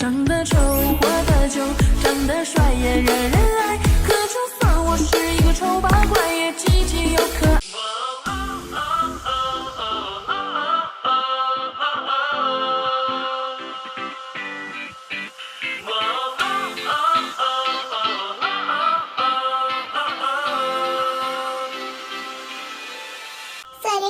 长得丑，活得久，长得帅也惹人爱。可就算我是一个丑八怪，也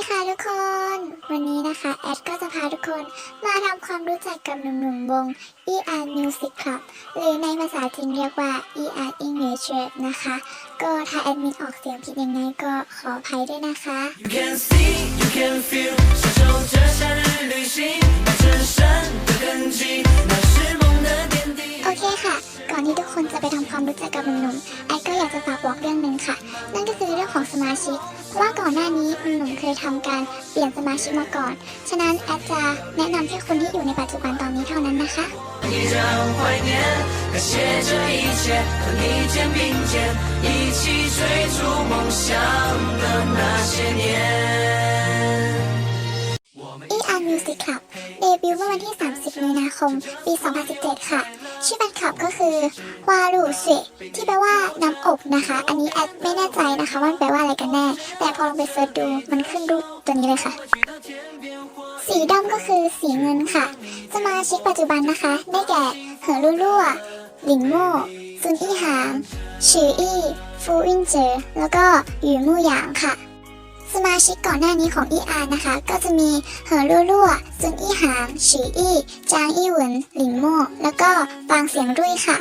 ค่ะทุกคน วันนี้นะคะแอดก็จะพาทุกคนมาทำความรู้จักกับหนุ่มๆวง ER Music Club หรือในภาษาจีนเรียกว่า ER English Rap นะคะ ก็ถ้าแอดมินออกเสียงผิดยังไงก็ขออภัยด้วยนะคะ You can see, you can feel，享受着夏日旅行，那真深的根基，那是梦的点滴。 โอเคค่ะ ก่อนที่ทุกคนจะไปทำความรู้จักกับหนุ่มๆแอดก็อยากจะฝากบอกเรื่องหนึ่งค่ะ นั่นก็คือเรื่องของสมาชิก เพราะ ว่าก่อนหน้านี้หนุ่มๆเคยทำการเปลี่ยนสมาชิกมาก่อน ฉะนั้นแอดจะแนะนำแค่คนที่อยู่ในปัจจุบันตอนนี้เท่านั้นนะคะ 依然怀念，感谢这一切，和你肩并肩，一起追逐梦想的那些年。 ER Music Club เดบิวต์เมื่อวันที่ 30 มีนาคม ปี 2017 ค่ะ ชื่อแฟนคลับก็คือวารูเซที่แปลว่าน้ำอบนะคะ อันนี้แอดไม่แน่ใจนะคะว่าแปลว่าอะไรกันแน่ แต่พอลองไปเสิร์ชดูมันขึ้นรูปตัวนี้เลยค่ะ สีดำก็คือสีเงินค่ะ สมาชิกปัจจุบันนะคะ ได้แก่เหอลู่ลั่วหลิงโม่ซุนอี้หางชื่ออี้ฟูอินเจอแล้วก็หยูมู่หยางค่ะ สมาชิกก่อนหน้านี้ของ ER นะคะ ก็จะมีเหอลู่ลั่วซุนอี้หางฉีอี้จางอี้หวนหลิงโม่แล้วก็ฟางเสียงรุ่ยค่ะ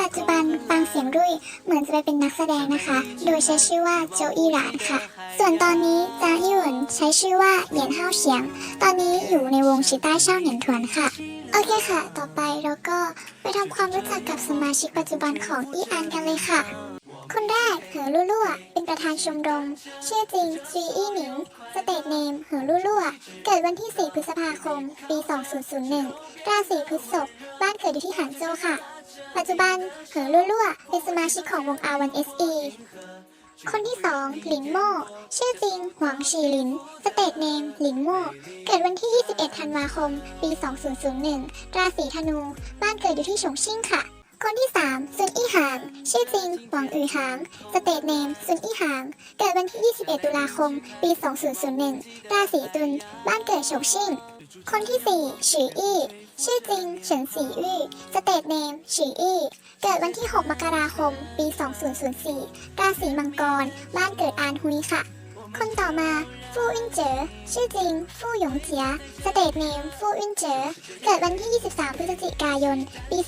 ปัจจุบันฟางเสียงรุ่ยเหมือนจะไปเป็นนักแสดงนะคะ โดยใช้ชื่อว่าโจอี้หลานค่ะ ส่วนตอนนี้จางอี้หวนใช้ชื่อว่าเหยียนห้าวเฉียง ตอนนี้อยู่ในวงชิต้าเช่าเหนียนทวนค่ะโอเคค่ะ ต่อไปเราก็ไปทำความรู้จักกับสมาชิกปัจจุบันของ ER กันเลยค่ะ คนแรกเหอลู่ลั่วเป็นประธานชมรม ชื่อจริงจีอี้หนิง สเตทเนมเหอลู่ลั่วเกิดวันที่ 4 พฤษภาคม ปี 2001 ราศีพฤษภบ้านเกิดอยู่ที่หางโจวค่ะ ปัจจุบันเหอลู่ลั่วเป็นสมาชิกของวง R1SE คนที่2หลินโม่ชื่อจริง หวังชีหลิน สเตทเนม หลินโม่เกิดวันที่ 21 ธันวาคม ปี 2001 ราศีธนู บ้านเกิดอยู่ที่ฉงชิ่งค่ะ คนที่ 3 ซุนอี้หาง ชื่อจริงหวังอือหาง สเตทเนม ซุนอี้หาง เกิดวันที่ 21 ตุลาคม ปี 2001 ราศีตุล บ้านเกิดฉงชิ่ง คนที่4ฉืออี้ ชื่อจริงเฉินสีอี้สเตทเนมฉืออี้ เกิดวันที่ 6 มกราคม ปี 2004 ราศีมังกร บ้านเกิดอานฮุยค่ะ คนต่อมาฟู่อินเจอชื่อจริง ฟู่หยงเจียสเตทเนม ฟู่อินเจอเกิดวันที่ 23 พฤศจิกายน ปี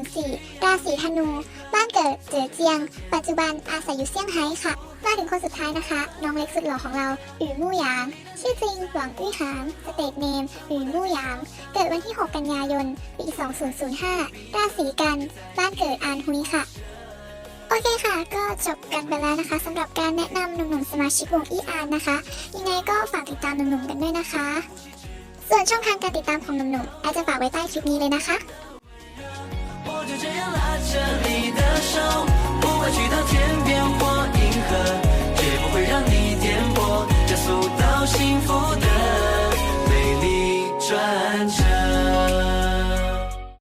2004 ราศีธนู บ้านเกิดเจ๋อเจียง ปัจจุบันอาศัยอยู่เซี่ยงไฮ้ค่ะ มาถึงคนสุดท้ายนะคะ น้องเล็กสุดหล่อของเราอู่มู่หยาง ชื่อจริงหวังอี้หางสเตทเนมอู่มู่หยาง เกิดวันที่ 6 กันยายน ปี 2005 ราศีกัน บ้านเกิดอานฮุยค่ะ อเคค่ะ ก็จบกันไปแล้วนะคะสำหรับการแนะนำหนุ่มๆสมาชิกวงอีอาร์นะคะ ยังไงก็ฝากติดตามหนุ่มๆกันด้วยนะคะ ส่วนช่องทางการติดตามของหนุ่มๆแอดจะฝากไว้ใต้คลิปนี้เลยนะคะ